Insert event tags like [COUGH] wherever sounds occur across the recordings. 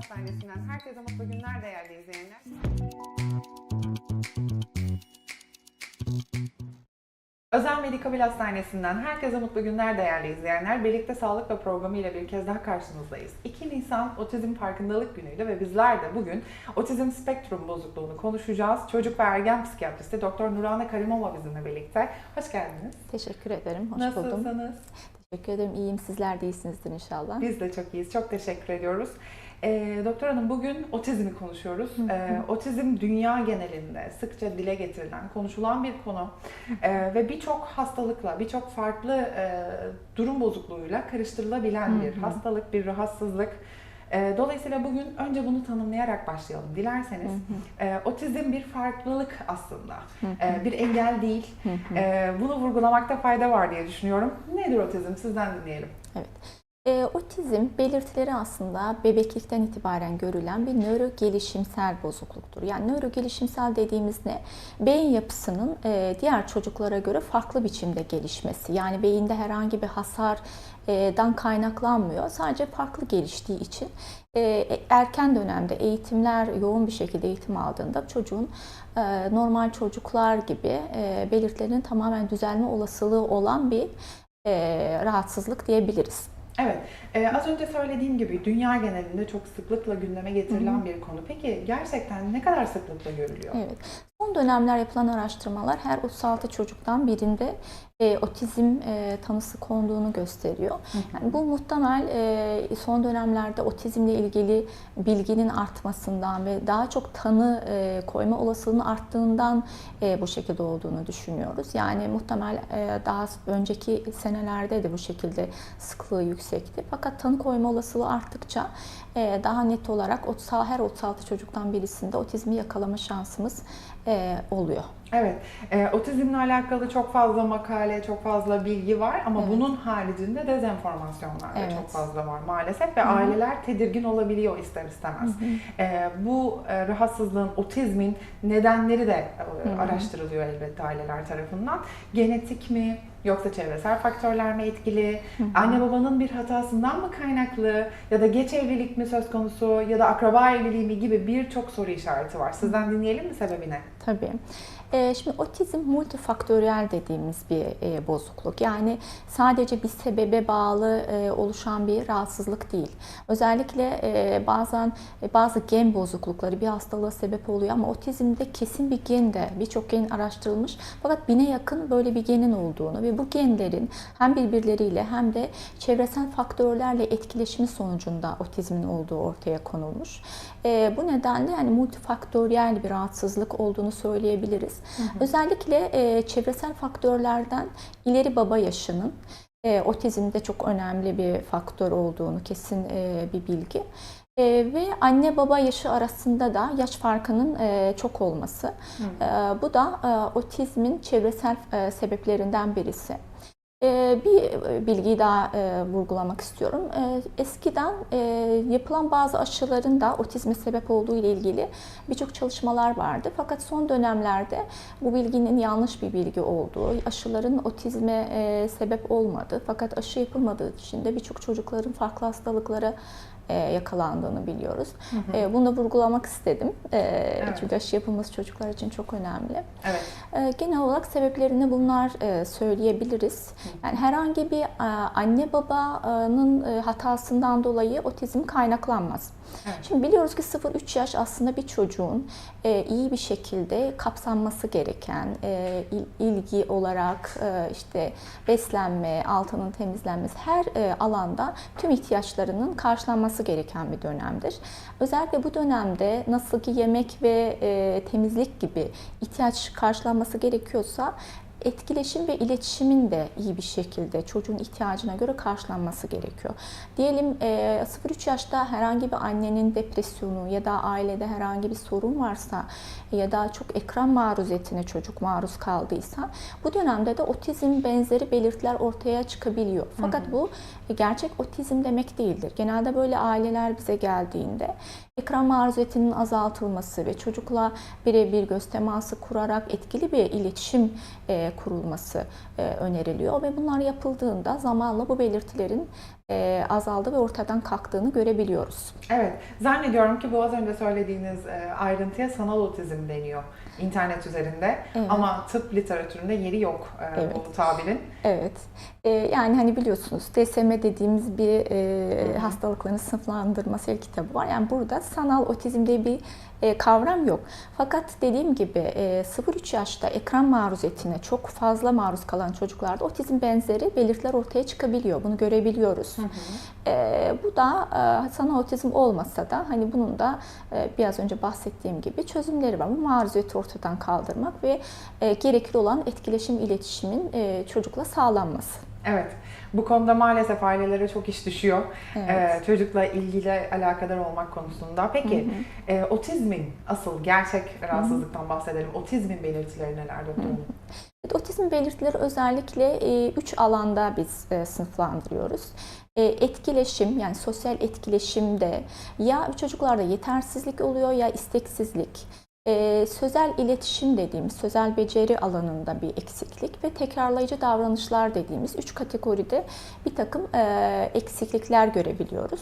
Hastanesi'nden herkese mutlu günler değerli izleyenler. Özel Medikabil Hastanesi'nden herkese mutlu günler değerli izleyenler. Birlikte Sağlıkla programı ile bir kez daha karşınızdayız. 2 Nisan Otizm Farkındalık Günü'ydü ve bizler de bugün otizm spektrum bozukluğunu konuşacağız. Çocuk ve ergen psikiyatristi Doktor Nurane Karimova bizimle birlikte. Hoş geldiniz. Teşekkür ederim. Hoş buldum. Nasılsınız? Teşekkür ederim. İyiyim. Sizler de iyisinizdir inşallah. Biz de çok iyiyiz. Çok teşekkür ediyoruz. Ee, Doktor Hanım bugün otizmi konuşuyoruz. Ee, otizm dünya genelinde sıkça dile getirilen, konuşulan bir konu Ee, ve birçok hastalıkla, birçok farklı e, durum bozukluğuyla karıştırılabilen bir hastalık, bir rahatsızlık. Dolayısıyla bugün önce bunu tanımlayarak başlayalım. Dilerseniz Hı hı. e, otizm bir farklılık aslında, Hı hı. Bir engel değil. Hı hı. Bunu vurgulamakta fayda var diye düşünüyorum. Nedir otizm? Sizden dinleyelim. Ee, otizm belirtileri aslında bebeklikten itibaren görülen bir nöro gelişimsel bozukluktur. Yani nöro gelişimsel dediğimiz ne? Beyin yapısının e, diğer çocuklara göre farklı biçimde gelişmesi. Yani beyinde herhangi bir hasardan kaynaklanmıyor. Sadece farklı geliştiği için e, erken dönemde eğitimler yoğun bir şekilde eğitim aldığında çocuğun e, normal çocuklar gibi e, belirtilerinin tamamen düzelme olasılığı olan bir e, rahatsızlık diyebiliriz. Evet, e, az önce söylediğim gibi dünya genelinde çok sıklıkla gündeme getirilen Hı hı. bir konu. Peki gerçekten ne kadar sıklıkla görülüyor? Evet. Son dönemler yapılan araştırmalar her 36 çocuktan birinde e, otizm e, tanısı konduğunu gösteriyor. Yani bu muhtemel e, son dönemlerde otizmle ilgili bilginin artmasından ve daha çok tanı e, koyma olasılığının arttığından e, bu şekilde olduğunu düşünüyoruz. Yani muhtemel e, daha önceki senelerde de bu şekilde sıklığı yüksekti. Fakat tanı koyma olasılığı arttıkça daha net olarak 30 her 36 çocuktan birisinde otizmi yakalama şansımız e, oluyor. Evet, e, otizmle alakalı çok fazla makale, çok fazla bilgi var ama Evet. bunun haricinde dezenformasyonlar da Evet. çok fazla var maalesef ve Hı hı. aileler tedirgin olabiliyor ister istemez. E, bu e, rahatsızlığın, otizmin nedenleri de e, araştırılıyor elbette aileler tarafından. Genetik mi yoksa çevresel faktörler mi etkili? Hı hı. Anne babanın bir hatasından mı kaynaklı ya da geç evlilik mi söz konusu ya da akraba evliliği mi gibi birçok soru işareti var. Sizden dinleyelim mi sebebini? Tabii. Ee, Şimdi otizm multifaktöriyel dediğimiz bir e, bozukluk. Yani sadece bir sebebe bağlı e, oluşan bir rahatsızlık değil. Özellikle e, bazen bazı gen bozuklukları bir hastalığa sebep oluyor ama otizmde kesin bir gen de birçok gen araştırılmış. Fakat bine yakın böyle bir genin olduğunu ve bu genlerin hem birbirleriyle hem de çevresel faktörlerle etkileşimi sonucunda otizmin olduğu ortaya konulmuş. E, bu nedenle yani multifaktöriyel bir rahatsızlık olduğunu söyleyebiliriz. Özellikle e, çevresel faktörlerden ileri baba yaşının e, otizmde çok önemli bir faktör olduğunu kesin e, bir bilgi. E, ve anne baba yaşı arasında da yaş farkının e, çok olması. E, bu da e, otizmin çevresel e, sebeplerinden birisi. E, Bir bilgiyi daha e, vurgulamak istiyorum. E, Eskiden e, yapılan bazı aşıların da otizme sebep olduğu ile ilgili birçok çalışmalar vardı. Fakat son dönemlerde bu bilginin yanlış bir bilgi olduğu, aşıların otizme e, sebep olmadığı fakat aşı yapılmadığı için de birçok çocukların farklı hastalıklara e, yakalandığını biliyoruz. E, Bunu da vurgulamak istedim. E, Çünkü aşı yapılması çocuklar için çok önemli. Evet. Genel olarak sebeplerini bunlar e, söyleyebiliriz. Yani herhangi bir e, anne babanın e, hatasından dolayı otizm kaynaklanmaz. Şimdi biliyoruz ki 0-3 yaş aslında bir çocuğun e, iyi bir şekilde kapsanması gereken e, il- ilgi olarak e, işte beslenme, altının temizlenmesi her e, alanda tüm ihtiyaçlarının karşılanması gereken bir dönemdir. Özellikle bu dönemde nasıl ki yemek ve e, temizlik gibi ihtiyaç karşılanması gerekiyorsa etkileşim ve iletişimin de iyi bir şekilde çocuğun ihtiyacına göre karşılanması gerekiyor. Diyelim e, 0-3 yaşta herhangi bir annenin depresyonu ya da ailede herhangi bir sorun varsa ya da çok ekran maruziyetine çocuk maruz kaldıysa bu dönemde de otizm benzeri belirtiler ortaya çıkabiliyor. Fakat bu gerçek otizm demek değildir. Genelde böyle aileler bize geldiğinde ekran maruziyetinin azaltılması ve çocukla birebir göz teması kurarak etkili bir iletişim e, kurulması e, öneriliyor ve bunlar yapıldığında zamanla bu belirtilerin e, azaldı ve ortadan kalktığını görebiliyoruz. Evet, zannediyorum ki bu az önce söylediğiniz e, ayrıntıya sanal otizm deniyor internet üzerinde. Evet. Ama tıp literatüründe yeri yok Evet. bu tabirin. Evet. Yani hani biliyorsunuz DSM dediğimiz bir hastalıkların sınıflandırması el kitabı var. Yani burada sanal otizm diye bir kavram yok. Fakat dediğim gibi e, 0-3 yaşta ekran maruziyetine çok fazla maruz kalan çocuklarda otizm benzeri belirtiler ortaya çıkabiliyor. Bunu görebiliyoruz. E, bu da e, sanal otizm olmasa da hani bunun da e, biraz önce bahsettiğim gibi çözümleri var. Bu maruziyeti ortadan kaldırmak ve e, gerekli olan etkileşim iletişimin e, çocukla sağlanması. Evet, bu konuda maalesef ailelere çok iş düşüyor. Evet. E, çocukla ilgili alakadar olmak konusunda. Peki, e, otizmin asıl gerçek rahatsızlıktan bahsedelim. Otizmin belirtileri neler doktor hanım? Evet, Otizm belirtileri özellikle e, üç alanda biz e, sınıflandırıyoruz. E, Etkileşim yani sosyal etkileşimde ya çocuklarda yetersizlik oluyor ya isteksizlik. E, Sözel iletişim dediğimiz sözel beceri alanında bir eksiklik ve tekrarlayıcı davranışlar dediğimiz üç kategoride bir takım e, eksiklikler görebiliyoruz.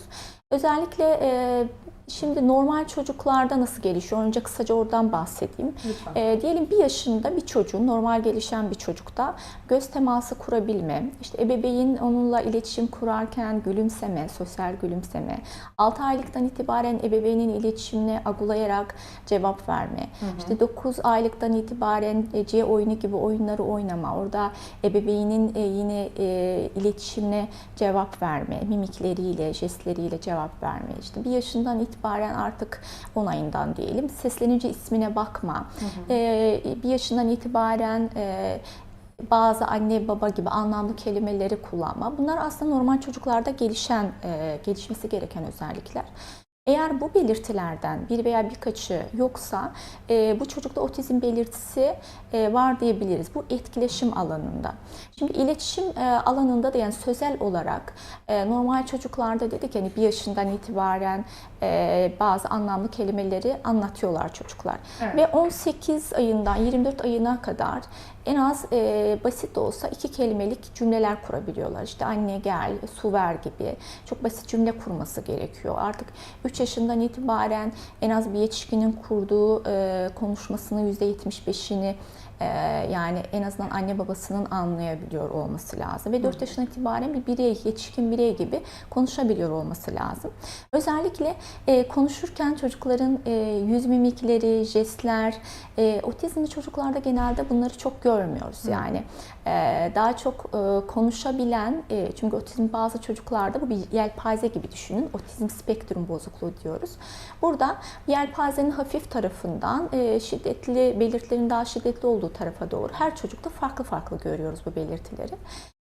Özellikle e, şimdi normal çocuklarda nasıl gelişiyor? Önce kısaca oradan bahsedeyim. E, diyelim bir yaşında bir çocuğun, normal gelişen bir çocukta göz teması kurabilme, işte ebeveyn onunla iletişim kurarken gülümseme, sosyal gülümseme, 6 aylıktan itibaren ebeveynin iletişimine agulayarak cevap verme, işte 9 aylıktan itibaren e, C oyunu gibi oyunları oynama, orada ebeveynin e, yine e, iletişimine cevap verme, mimikleriyle, jestleriyle cevap verme, işte bir yaşından itibaren artık 10 ayından diyelim seslenince ismine bakma, ee, bir yaşından itibaren e, bazı anne baba gibi anlamlı kelimeleri kullanma. Bunlar aslında normal çocuklarda gelişen, e, gelişmesi gereken özellikler. Eğer bu belirtilerden bir veya birkaçı yoksa e, bu çocukta otizm belirtisi e, var diyebiliriz. Bu etkileşim alanında. Şimdi iletişim e, alanında da yani sözel olarak e, normal çocuklarda dedik hani bir yaşından itibaren e, bazı anlamlı kelimeleri anlatıyorlar çocuklar. Evet. Ve 18 ayından 24 ayına kadar en az e, basit de olsa iki kelimelik cümleler kurabiliyorlar. İşte anne gel, su ver gibi çok basit cümle kurması gerekiyor. Artık 3 yaşından itibaren en az bir yetişkinin kurduğu e, konuşmasının %75'ini e, yani en azından anne babasının anlayabiliyor olması lazım. Ve 4 yaşından itibaren bir birey, yetişkin birey gibi konuşabiliyor olması lazım. Özellikle e, konuşurken çocukların e, yüz mimikleri, jestler, e, otizmli çocuklarda genelde bunları çok görmüyoruz. Yani e, daha çok e, konuşabilen, e, çünkü otizm bazı çocuklarda bu bir yelpaze gibi düşünün. Otizm spektrum bozukluğu diyoruz. Burada yelpazenin hafif tarafından e, şiddetli belirtilerin daha şiddetli olduğu tarafa doğru her çocukta farklı farklı görüyoruz bu belirtileri.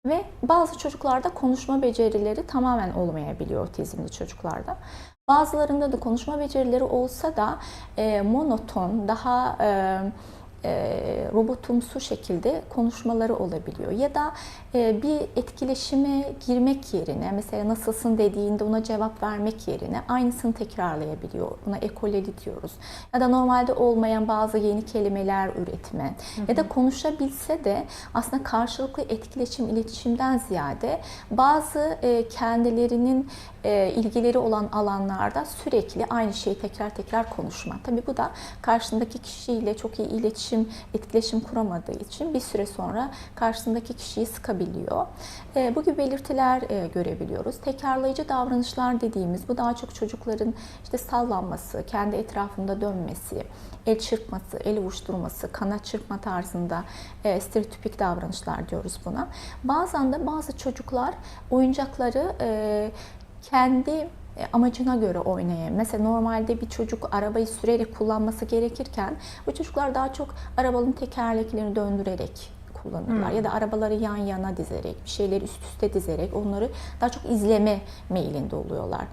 Ve bazı çocuklarda konuşma becerileri tamamen olmayabiliyor otizmli çocuklarda. Bazılarında da konuşma becerileri olsa da e, monoton, daha e, e, robotumsu şekilde konuşmaları olabiliyor. Ya da e, bir etkileşime girmek yerine, mesela nasılsın dediğinde ona cevap vermek yerine aynısını tekrarlayabiliyor. Buna ekoleli diyoruz. Ya da normalde olmayan bazı yeni kelimeler üretme. Ya da konuşabilse de aslında karşılıklı etkileşim, iletişimden ziyade bazı e, kendilerinin e, ilgileri olan alanlarda sürekli aynı şeyi tekrar tekrar konuşma. Tabii bu da karşısındaki kişiyle çok iyi iletişim, etkileşim kuramadığı için bir süre sonra karşısındaki kişiyi sıkabiliyor. E, bu gibi belirtiler e, görebiliyoruz. Tekrarlayıcı davranışlar dediğimiz bu daha çok çocukların işte sallanması, kendi etrafında dönmesi, el çırpması, el ovuşturması, kanat çırpma tarzında e, stereotipik davranışlar diyoruz buna. Bazen de bazı çocuklar oyuncakları e, kendi amacına göre oynayayım. Mesela normalde bir çocuk arabayı sürerek kullanması gerekirken bu çocuklar daha çok arabanın tekerleklerini döndürerek kullanırlar. Ya da arabaları yan yana dizerek, bir şeyleri üst üste dizerek onları daha çok izleme meylinde oluyorlar.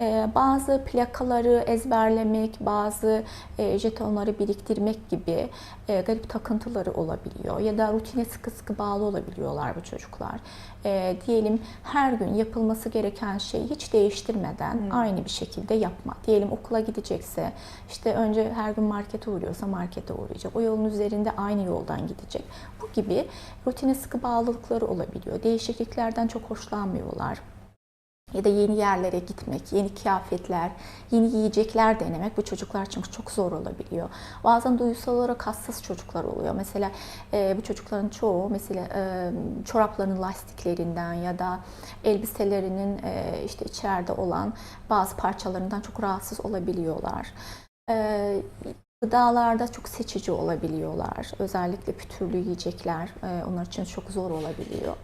Ee, Bazı plakaları ezberlemek, bazı e, jetonları biriktirmek gibi e, garip takıntıları olabiliyor. Ya da rutine sıkı sıkı bağlı olabiliyorlar bu çocuklar. E, diyelim her gün yapılması gereken şeyi hiç değiştirmeden aynı bir şekilde yapma. Diyelim okula gidecekse işte önce her gün markete uğruyorsa markete uğrayacak. O yolun üzerinde aynı yoldan gidecek. Bu gibi rutine sıkı bağlılıkları olabiliyor. Değişikliklerden çok hoşlanmıyorlar. Ya da yeni yerlere gitmek, yeni kıyafetler, yeni yiyecekler denemek bu çocuklar için çok zor olabiliyor. Bazen duygusal olarak hassas çocuklar oluyor. Mesela e, bu çocukların çoğu mesela e, çoraplarının lastiklerinden ya da elbiselerinin e, işte içeride olan bazı parçalarından çok rahatsız olabiliyorlar. E, Gıdalarda çok seçici olabiliyorlar. Özellikle pütürlü yiyecekler e, onlar için çok zor olabiliyor.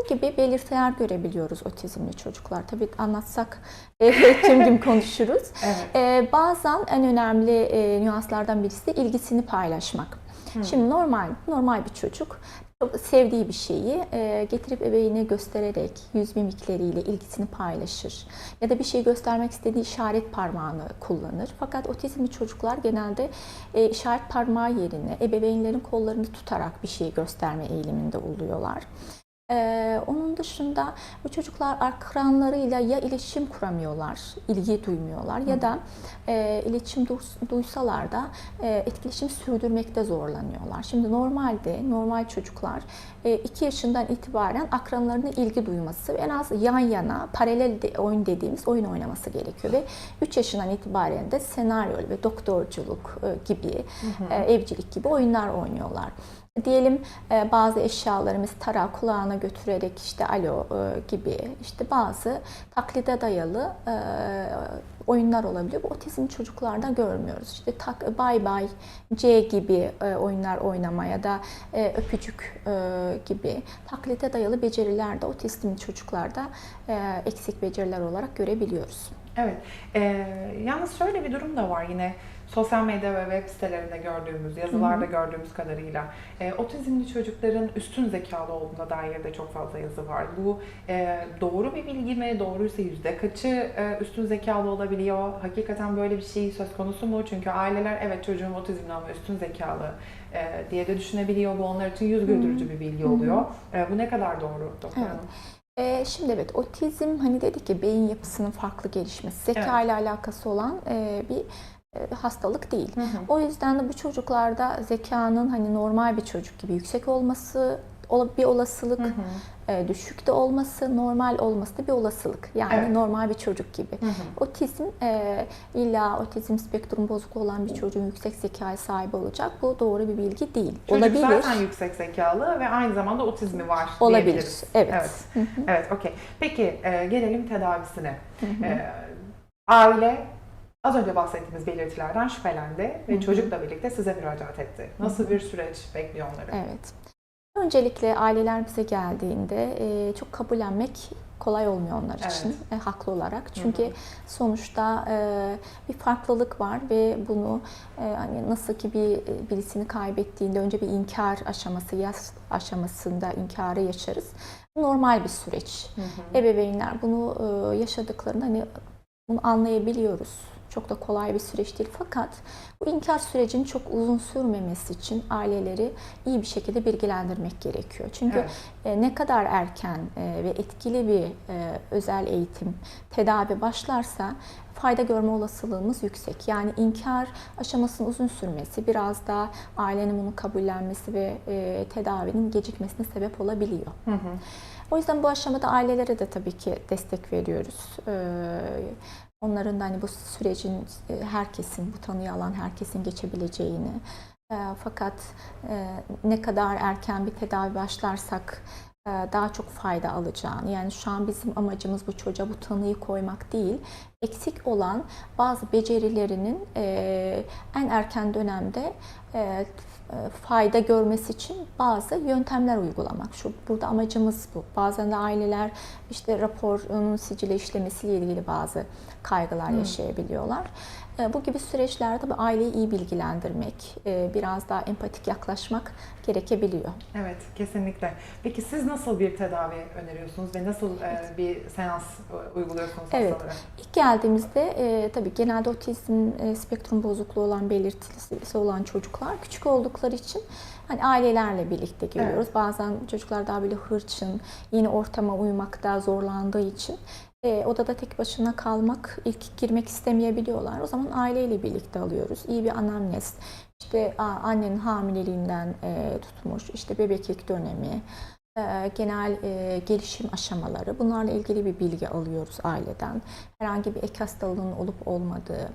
Bu gibi belirtiler görebiliyoruz otizmli çocuklar. Tabii anlatsak [LAUGHS] tüm gün konuşuruz. [LAUGHS] Evet. E, bazen en önemli e, nüanslardan birisi de ilgisini paylaşmak. Şimdi normal normal bir çocuk sevdiği bir şeyi e, getirip ebeğine göstererek yüz mimikleriyle ilgisini paylaşır. Ya da bir şey göstermek istediği işaret parmağını kullanır. Fakat otizmli çocuklar genelde e, işaret parmağı yerine ebeveynlerin kollarını tutarak bir şeyi gösterme eğiliminde oluyorlar. Ee, onun dışında bu çocuklar akranlarıyla ya iletişim kuramıyorlar, ilgi duymuyorlar ya da e, iletişim duysalar da e, etkileşim sürdürmekte zorlanıyorlar. Şimdi normalde normal çocuklar 2 yaşından itibaren akranlarına ilgi duyması ve en az yan yana paralel de- oyun dediğimiz oyun oynaması gerekiyor ve 3 yaşından itibaren de senaryo ve doktorculuk e, gibi, e, evcilik gibi oyunlar oynuyorlar. Diyelim e, bazı eşyalarımız tarağı kulağına götürerek işte alo e, gibi işte bazı taklide dayalı e, oyunlar olabiliyor. Bu otizm çocuklarda görmüyoruz. İşte tak, bay bay, C gibi oyunlar oynama ya da öpücük gibi taklide dayalı beceriler de otizmli çocuklarda eksik beceriler olarak görebiliyoruz. Evet. Ee, yalnız şöyle bir durum da var yine sosyal medya ve web sitelerinde gördüğümüz, yazılarda gördüğümüz kadarıyla. Ee, otizmli çocukların üstün zekalı olduğuna dair de çok fazla yazı var. Bu e, doğru bir bilgi mi? Doğruysa yüzde kaçı e, üstün zekalı olabiliyor? Hakikaten böyle bir şey söz konusu mu? Çünkü aileler evet çocuğum otizmli ama üstün zekalı e, diye de düşünebiliyor. Bu onlar için yüz güldürücü bir bilgi oluyor. E, bu ne kadar doğru doktor Evet. Ee, şimdi evet otizm hani dedik ki beyin yapısının farklı gelişmesi, zeka ile alakası olan e, bir e, hastalık değil. Hı hı. O yüzden de bu çocuklarda zekanın hani normal bir çocuk gibi yüksek olması bir olasılık, Hı hı. e, düşük de olması, normal olması da bir olasılık. Yani Evet. normal bir çocuk gibi. Hı hı. Otizm e, illa otizm spektrum bozukluğu olan bir çocuğun yüksek zekaya sahip olacak. Bu doğru bir bilgi değil. Çocuk Olabilir. zaten yüksek zekalı ve aynı zamanda otizmi var Olabilir. Evet. Evet, evet okey. Peki e, gelelim tedavisine. E, aile az önce bahsettiğimiz belirtilerden şüphelendi ve çocukla birlikte size müracaat etti. Nasıl bir süreç bekliyor onları? Evet. Öncelikle aileler bize geldiğinde e, çok kabullenmek kolay olmuyor onlar Evet. için e, haklı olarak. Çünkü sonuçta e, bir farklılık var ve bunu e, hani nasıl ki bir birisini kaybettiğinde önce bir inkar aşaması, yas aşamasında inkarı yaşarız. Normal bir süreç. Hı hı. Ebeveynler bunu e, yaşadıklarında hani bunu anlayabiliyoruz. Çok da kolay bir süreç değil. Fakat bu inkar sürecinin çok uzun sürmemesi için aileleri iyi bir şekilde bilgilendirmek gerekiyor. Çünkü Evet. e, ne kadar erken e, ve etkili bir e, özel eğitim, tedavi başlarsa fayda görme olasılığımız yüksek. Yani inkar aşamasının uzun sürmesi, biraz daha ailenin bunu kabullenmesi ve e, tedavinin gecikmesine sebep olabiliyor. Hı hı. O yüzden bu aşamada ailelere de tabii ki destek veriyoruz. Ee, Onların da hani bu sürecin e, herkesin, bu tanıyı alan herkesin geçebileceğini, e, fakat e, ne kadar erken bir tedavi başlarsak daha çok fayda alacağını. Yani şu an bizim amacımız bu çocuğa bu tanıyı koymak değil, eksik olan bazı becerilerinin en erken dönemde fayda görmesi için bazı yöntemler uygulamak. Şu burada amacımız bu. Bazen de aileler işte raporun sicile işlemesiyle ilgili bazı kaygılar yaşayabiliyorlar. E, Bu gibi süreçlerde aileyi iyi bilgilendirmek, e, biraz daha empatik yaklaşmak gerekebiliyor. Evet, kesinlikle. Peki siz nasıl bir tedavi öneriyorsunuz ve nasıl e, bir seans uyguluyorsunuz Evet. hastalara? İlk geldiğimizde e, tabii genelde otizm spektrum bozukluğu olan belirtisi olan çocuklar küçük oldukları için hani ailelerle birlikte geliyoruz. Bazen çocuklar daha böyle hırçın, yeni ortama uymakta zorlandığı için e, odada tek başına kalmak, ilk girmek istemeyebiliyorlar. O zaman aileyle birlikte alıyoruz. İyi bir anamnez, işte a, annenin hamileliğinden e, tutmuş, işte bebeklik dönemi, e, genel e, gelişim aşamaları. Bunlarla ilgili bir bilgi alıyoruz aileden. Herhangi bir ek hastalığının olup olmadığı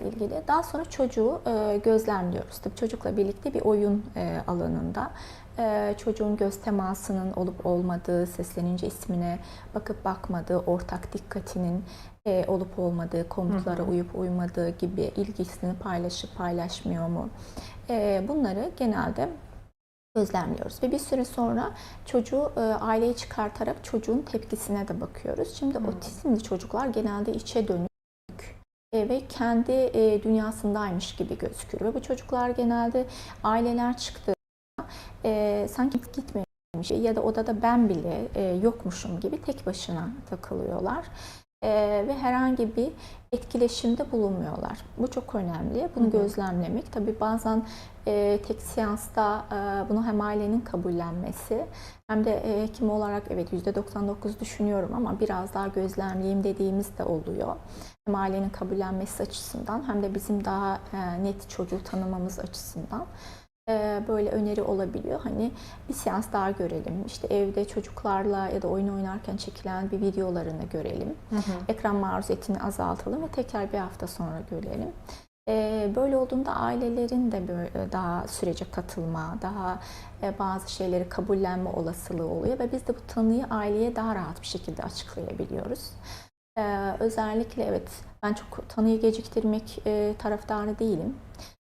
ilgili. Daha sonra çocuğu e, gözlemliyoruz. Tabii çocukla birlikte bir oyun e, alanında e, çocuğun göz temasının olup olmadığı, seslenince ismine bakıp bakmadığı, ortak dikkatinin e, olup olmadığı, komutlara uyup uymadığı gibi ilgisini paylaşıp paylaşmıyor mu? E, bunları genelde gözlemliyoruz ve bir süre sonra çocuğu e, aileye çıkartarak çocuğun tepkisine de bakıyoruz. Şimdi Hmm. otizmli çocuklar genelde içe dönük e, ve kendi e, dünyasındaymış gibi gözüküyor ve bu çocuklar genelde aileler çıktığında e, sanki gitmemiş ya da odada ben bile e, yokmuşum gibi tek başına takılıyorlar. E, ve herhangi bir etkileşimde bulunmuyorlar. Bu çok önemli. Bunu Hı hı. gözlemlemek. Tabii bazen e, tek seansta e, bunu hem ailenin kabullenmesi hem de e, hekim olarak evet %99 düşünüyorum ama biraz daha gözlemleyeyim dediğimiz de oluyor. Hem ailenin kabullenmesi açısından hem de bizim daha e, net çocuğu tanımamız açısından böyle öneri olabiliyor. Hani bir seans daha görelim. İşte evde çocuklarla ya da oyun oynarken çekilen bir videolarını görelim. Hı hı. Ekran maruziyetini azaltalım ve tekrar bir hafta sonra görelim. E, Böyle olduğunda ailelerin de böyle daha sürece katılma, daha e, bazı şeyleri kabullenme olasılığı oluyor ve biz de bu tanıyı aileye daha rahat bir şekilde açıklayabiliyoruz. Ee, özellikle evet ben çok tanıyı geciktirmek e, taraftarı değilim.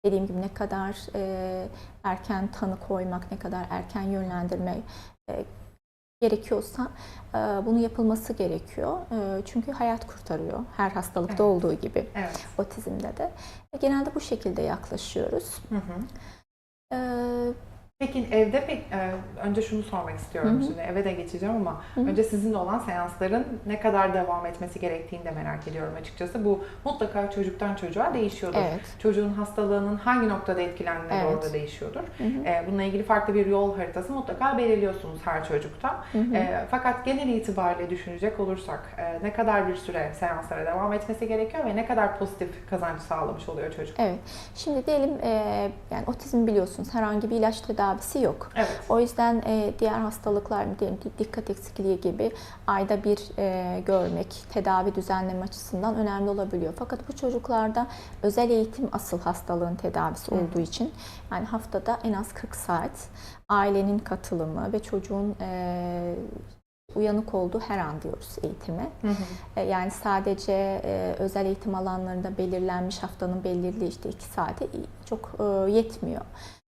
Dediğim gibi ne kadar e, erken tanı koymak, ne kadar erken yönlendirme e, gerekiyorsa e, bunu yapılması gerekiyor. E, çünkü hayat kurtarıyor her hastalıkta Evet. olduğu gibi Evet. otizmde de. E, genelde bu şekilde yaklaşıyoruz. Hı hı. E, Peki evde pek e, önce şunu sormak istiyorum Hı hı. şimdi eve de geçeceğim ama Hı hı. önce sizinle olan seansların ne kadar devam etmesi gerektiğini de merak ediyorum açıkçası. Bu mutlaka çocuktan çocuğa değişiyordur. evet. Çocuğun hastalığının hangi noktada etkilendiğine Evet. doğru da değişiyordur. Hı hı. E, bununla ilgili farklı bir yol haritası mutlaka belirliyorsunuz her çocukta. Hı hı. E, fakat genel itibariyle düşünecek olursak e, ne kadar bir süre seanslara devam etmesi gerekiyor ve ne kadar pozitif kazanç sağlamış oluyor çocuk? Evet. Şimdi diyelim e, yani otizm biliyorsunuz herhangi bir ilaç tedavisi yok. Evet. O yüzden e, diğer hastalıklar diyelim dikkat eksikliği gibi ayda bir e, görmek tedavi düzenleme açısından önemli olabiliyor. Fakat bu çocuklarda özel eğitim asıl hastalığın tedavisi hı. olduğu için yani haftada en az 40 saat ailenin katılımı ve çocuğun e, uyanık olduğu her an diyoruz eğitime. Hı hı. E, Yani sadece e, özel eğitim alanlarında belirlenmiş haftanın belirli işte iki saate çok e, yetmiyor.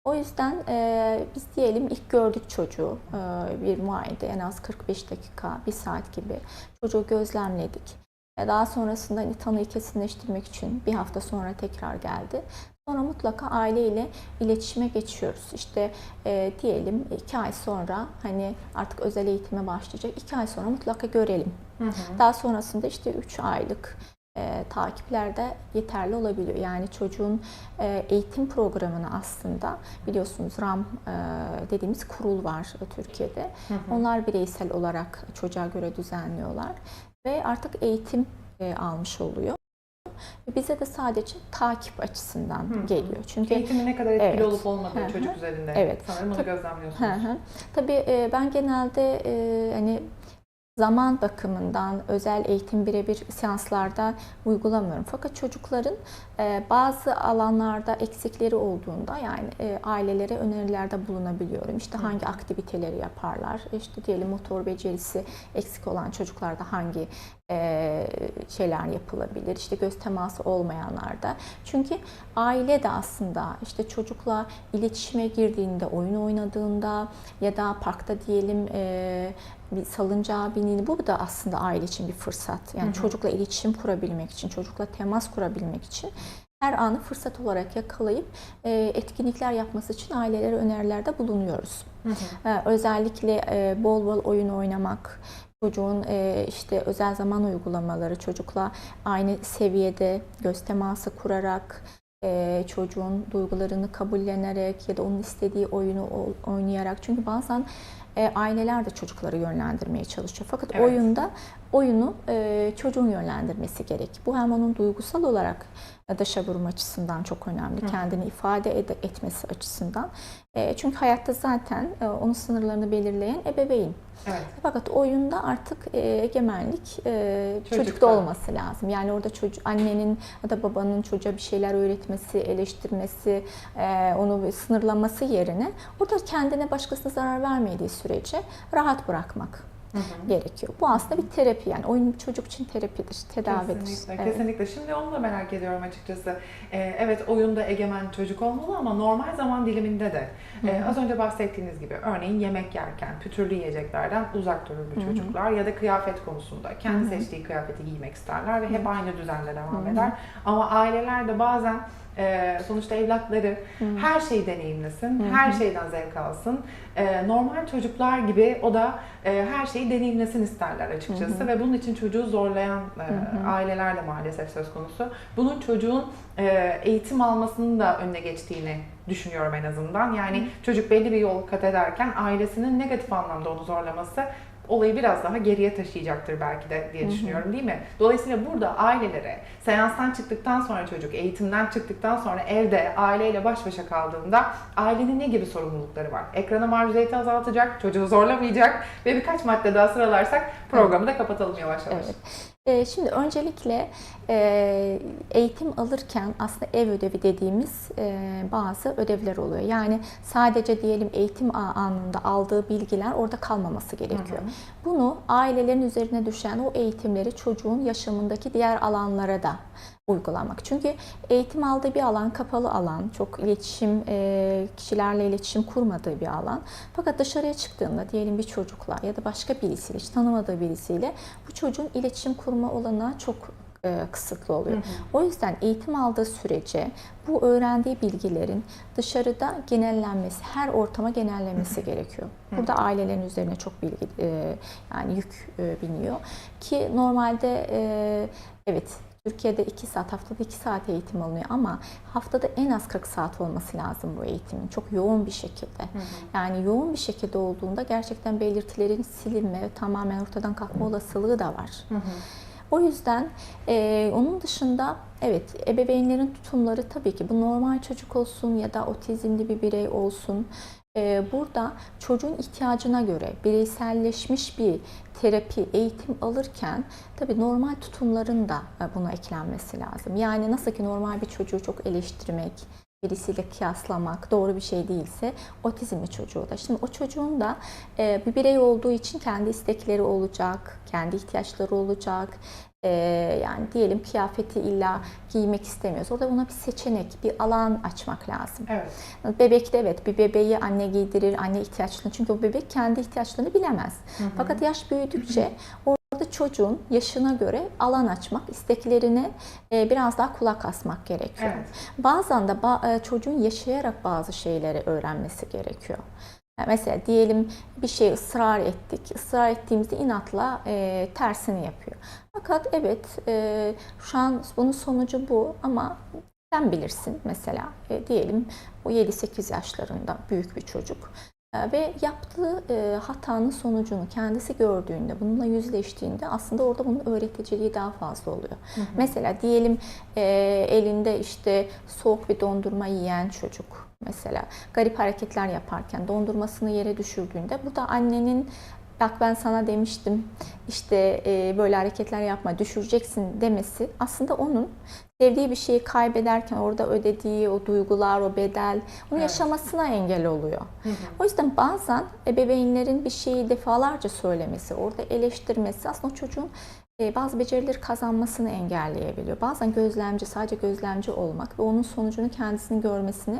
O yüzden e, biz diyelim ilk gördük çocuğu e, bir muayenede en az 45 dakika, bir saat gibi çocuğu gözlemledik. E, Daha sonrasında hani tanıyı kesinleştirmek için bir hafta sonra tekrar geldi. Sonra mutlaka aileyle iletişime geçiyoruz. İşte e, diyelim iki ay sonra hani artık özel eğitime başlayacak. iki ay sonra mutlaka görelim. Hı hı. Daha sonrasında işte 3 aylık e, takiplerde yeterli olabiliyor. Yani çocuğun e, eğitim programını aslında biliyorsunuz RAM e, dediğimiz kurul var e, Türkiye'de. Hı hı. Onlar bireysel olarak çocuğa göre düzenliyorlar ve artık eğitim e, almış oluyor. Ve Bize de sadece takip açısından Hı geliyor. Çünkü Eğitimin ne kadar etkili Evet. olup olmadığı Hı hı. çocuk üzerinde Evet. sanırım bunu Tabii- gözlemliyorsunuz. Hı hı. Tabii e, ben genelde e, hani zaman bakımından özel eğitim birebir seanslarda uygulamıyorum. Fakat çocukların e, bazı alanlarda eksikleri olduğunda yani e, ailelere önerilerde bulunabiliyorum. İşte hangi aktiviteleri yaparlar? İşte diyelim motor becerisi eksik olan çocuklarda hangi e, şeyler yapılabilir? İşte göz teması olmayanlarda. Çünkü aile de aslında işte çocukla iletişime girdiğinde, oyun oynadığında ya da parkta diyelim bir salıncağa bindiğinde bu da aslında aile için bir fırsat. Yani Hı hı. çocukla iletişim kurabilmek için, çocukla temas kurabilmek için her anı fırsat olarak yakalayıp e, etkinlikler yapması için ailelere önerilerde bulunuyoruz. Hı hı. Ee, Özellikle e, bol bol oyun oynamak, çocuğun e, işte özel zaman uygulamaları, çocukla aynı seviyede göz teması kurarak, e, çocuğun duygularını kabullenerek ya da onun istediği oyunu oynayarak. Çünkü bazen e, aileler de çocukları yönlendirmeye çalışıyor. Fakat Evet. oyunda oyunu e, çocuğun yönlendirmesi gerek. Bu hem onun duygusal olarak dışa vurum açısından çok önemli. Kendini ifade ede- etmesi açısından. E, çünkü hayatta zaten e, onun sınırlarını belirleyen ebeveyn. Evet. Fakat oyunda artık e, egemenlik e, Çocukta. çocukta olması lazım. Yani orada çocuk annenin ya da babanın çocuğa bir şeyler öğretmesi, eleştirmesi, e, onu sınırlaması yerine orada kendine başkasına zarar vermediği sürece rahat bırakmak gerekiyor. Bu aslında bir terapi yani oyun çocuk için terapidir, tedavidir. Kesinlikle, Evet. kesinlikle. Şimdi onu da merak ediyorum açıkçası. Ee, evet oyunda egemen çocuk olmalı ama normal zaman diliminde de e, az önce bahsettiğiniz gibi örneğin yemek yerken pütürlü yiyeceklerden uzak durur bu çocuklar ya da kıyafet konusunda kendi seçtiği kıyafeti giymek isterler ve hep aynı düzenle devam eder. Ama aileler de bazen e, sonuçta evlatları her şeyi deneyimlesin, her şeyden zevk alsın. E, normal çocuklar gibi o da e, her şeyi deneyimlesin isterler açıkçası ve bunun için çocuğu zorlayan e, aileler de maalesef söz konusu. Bunun çocuğun e, eğitim almasının da önüne geçtiğini düşünüyorum en azından. Yani çocuk belli bir yol kat ederken ailesinin negatif anlamda onu zorlaması olayı biraz daha geriye taşıyacaktır belki de diye düşünüyorum değil mi? Dolayısıyla burada ailelere seanstan çıktıktan sonra çocuk, eğitimden çıktıktan sonra evde aileyle baş başa kaldığında ailenin ne gibi sorumlulukları var? Ekrana maruziyeti azaltacak, çocuğu zorlamayacak ve birkaç madde daha sıralarsak programı da kapatalım yavaş yavaş. Evet. Ee, Şimdi öncelikle e, eğitim alırken aslında ev ödevi dediğimiz e, bazı ödevler oluyor. Yani sadece diyelim eğitim anında aldığı bilgiler orada kalmaması gerekiyor. Bunu ailelerin üzerine düşen o eğitimleri çocuğun yaşamındaki diğer alanlara da uygulamak. Çünkü eğitim aldığı bir alan kapalı alan, çok iletişim e, kişilerle iletişim kurmadığı bir alan. Fakat dışarıya çıktığında diyelim bir çocukla ya da başka birisiyle, hiç tanımadığı birisiyle bu çocuğun iletişim kurma olanağı çok e, kısıtlı oluyor. O yüzden eğitim aldığı sürece bu öğrendiği bilgilerin dışarıda genellenmesi, her ortama genellenmesi gerekiyor. Burada ailelerin üzerine çok bilgi e, yani yük biniyor ki normalde evet Türkiye'de 2 saat, haftada 2 saat eğitim alınıyor ama haftada en az 40 saat olması lazım bu eğitimin. Çok yoğun bir şekilde. Yani yoğun bir şekilde olduğunda gerçekten belirtilerin silinme tamamen ortadan kalkma olasılığı da var. O yüzden e, onun dışında evet ebeveynlerin tutumları tabii ki bu normal çocuk olsun ya da otizmli bir birey olsun. burada çocuğun ihtiyacına göre bireyselleşmiş bir terapi, eğitim alırken tabii normal tutumların da e, buna eklenmesi lazım. Yani nasıl ki normal bir çocuğu çok eleştirmek, birisiyle kıyaslamak doğru bir şey değilse otizmli çocuğu da. Şimdi o çocuğun da e, bir birey olduğu için kendi istekleri olacak, kendi ihtiyaçları olacak. E, yani diyelim kıyafeti illa giymek istemiyoruz. Orada buna bir seçenek, bir alan açmak lazım. Evet. Bebekte evet bir bebeği anne giydirir, anne ihtiyaçlarını. Çünkü o bebek kendi ihtiyaçlarını bilemez. Fakat yaş büyüdükçe [CLEARS THROAT] orada çocuğun yaşına göre alan açmak, isteklerine e, biraz daha kulak asmak gerekiyor. Evet. Bazen de e, çocuğun yaşayarak bazı şeyleri öğrenmesi gerekiyor. Yani Mesela diyelim bir şey ısrar ettik. Israr ettiğimizde inatla e, tersini yapıyor. Fakat evet e, şu an bunun sonucu bu ama sen bilirsin mesela e, diyelim o 7-8 yaşlarında büyük bir çocuk E, ve yaptığı e, hatanın sonucunu kendisi gördüğünde, bununla yüzleştiğinde aslında orada bunun öğreticiliği daha fazla oluyor. Mesela diyelim e, elinde işte soğuk bir dondurma yiyen çocuk mesela garip hareketler yaparken dondurmasını yere düşürdüğünde burada annenin bak ben sana demiştim işte e, böyle hareketler yapma düşüreceksin demesi aslında onun sevdiği bir şeyi kaybederken orada ödediği o duygular, o bedel onu Evet. yaşamasına engel oluyor. O yüzden bazen ebeveynlerin bir şeyi defalarca söylemesi, orada eleştirmesi aslında çocuğun e, bazı becerileri kazanmasını engelleyebiliyor. Bazen gözlemci, sadece gözlemci olmak ve onun sonucunu kendisinin görmesini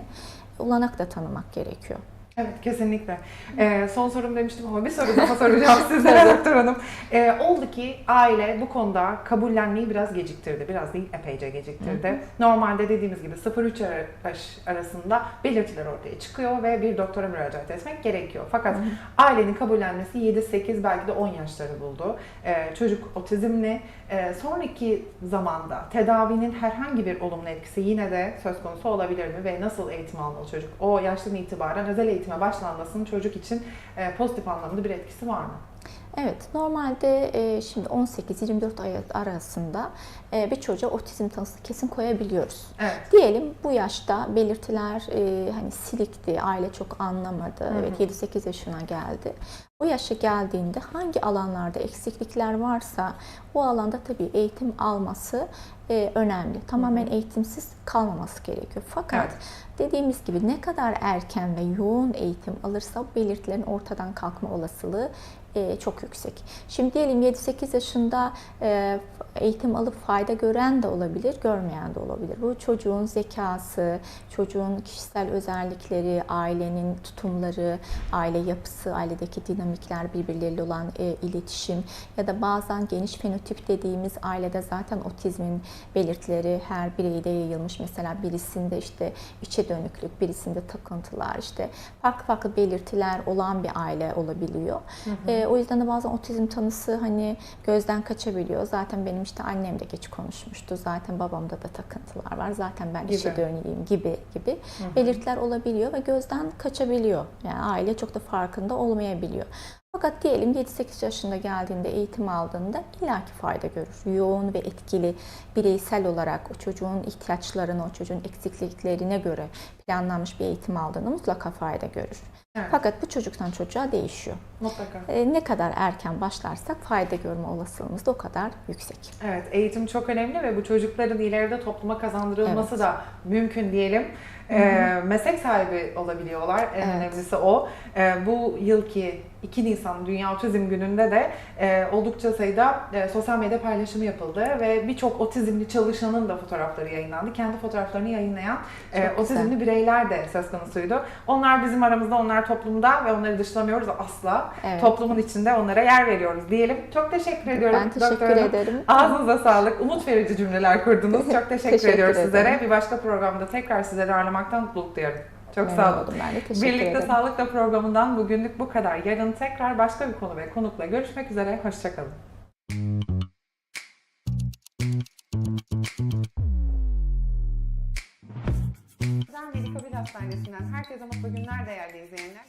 olanak da tanımak gerekiyor. Evet kesinlikle. Ee, son sorum demiştim ama bir soru daha soracağım [LAUGHS] sizlere doktor hanım. Ee, oldu ki aile bu konuda kabullenmeyi biraz geciktirdi. Biraz değil epeyce geciktirdi. Normalde dediğimiz gibi 0-3 yaş arasında belirtiler ortaya çıkıyor ve bir doktora müracaat etmek gerekiyor. Fakat ailenin kabullenmesi 7-8 belki de 10 yaşları buldu. Ee, çocuk otizmli. Ee, sonraki zamanda tedavinin herhangi bir olumlu etkisi yine de söz konusu olabilir mi ve nasıl eğitim almalı çocuk? O yaştan itibaren özel eğitime başlanmasının çocuk için e, pozitif anlamda bir etkisi var mı? Evet, normalde e, şimdi 18-24 ay arasında e, bir çocuğa otizm tanısı kesin koyabiliyoruz. Evet. Diyelim bu yaşta belirtiler e, hani silikti, aile çok anlamadı, evet 7-8 yaşına geldi. O yaşa geldiğinde hangi alanlarda eksiklikler varsa o alanda tabii eğitim alması e, önemli. Tamamen eğitimsiz kalmaması gerekiyor. Fakat Evet. dediğimiz gibi ne kadar erken ve yoğun eğitim alırsa bu belirtilerin ortadan kalkma olasılığı e, çok yüksek. Şimdi diyelim 7-8 yaşında e, eğitim alıp fayda gören de olabilir, görmeyen de olabilir. Bu çocuğun zekası, çocuğun kişisel özellikleri, ailenin tutumları, aile yapısı, ailedeki dinamikler birbirleriyle olan e, iletişim ya da bazen geniş fenotip dediğimiz ailede zaten otizmin belirtileri her bireyde yayılmış. Mesela birisinde işte içe dönüklük, birisinde takıntılar, işte farklı farklı belirtiler olan bir aile olabiliyor. E, o yüzden de bazen otizm tanısı hani gözden kaçabiliyor. Zaten benim işte annem de geç konuşmuştu. Zaten babamda da takıntılar var. Zaten ben Gibi. işe döneyim gibi gibi belirtiler olabiliyor ve gözden kaçabiliyor. Yani aile çok da farkında olmayabiliyor. Fakat diyelim 7-8 yaşında geldiğinde eğitim aldığında illaki fayda görür. Yoğun ve etkili bireysel olarak o çocuğun ihtiyaçlarına, o çocuğun eksikliklerine göre planlanmış bir eğitim aldığında mutlaka fayda görür. Evet. Fakat bu çocuktan çocuğa değişiyor. Mutlaka. E, ne kadar erken başlarsak fayda görme olasılığımız da o kadar yüksek. Evet, eğitim çok önemli ve bu çocukların ileride topluma kazandırılması Evet. da mümkün diyelim. Ee, meslek sahibi olabiliyorlar. En Evet. önemlisi o. Ee, bu yılki 2 Nisan Dünya Otizm Günü'nde de e, oldukça sayıda e, sosyal medya paylaşımı yapıldı ve birçok otizmli çalışanın da fotoğrafları yayınlandı. Kendi fotoğraflarını yayınlayan e, otizmli bireyler de söz konusuydu. Onlar bizim aramızda, onlar toplumda ve onları dışlamıyoruz asla. Evet. Toplumun içinde onlara yer veriyoruz diyelim. Çok teşekkür ediyorum. Ben teşekkür Doktor Hanım. ederim. Ağzınıza sağlık. Umut verici cümleler kurdunuz. [LAUGHS] Çok teşekkür, Teşekkür ediyoruz ederim. sizlere. Bir başka programda tekrar sizleri ağırlamaktan mutluluk duyuyorum. Çok Memnun sağ olun. oldum ben de. Teşekkür Birlikte ederim. Sağlıkla programından bugünlük bu kadar. Yarın tekrar başka bir konu ve konukla görüşmek üzere. Hoşçakalın. Özel Medikabil Hastanesi'nden herkese mutlu günler değerli izleyenler.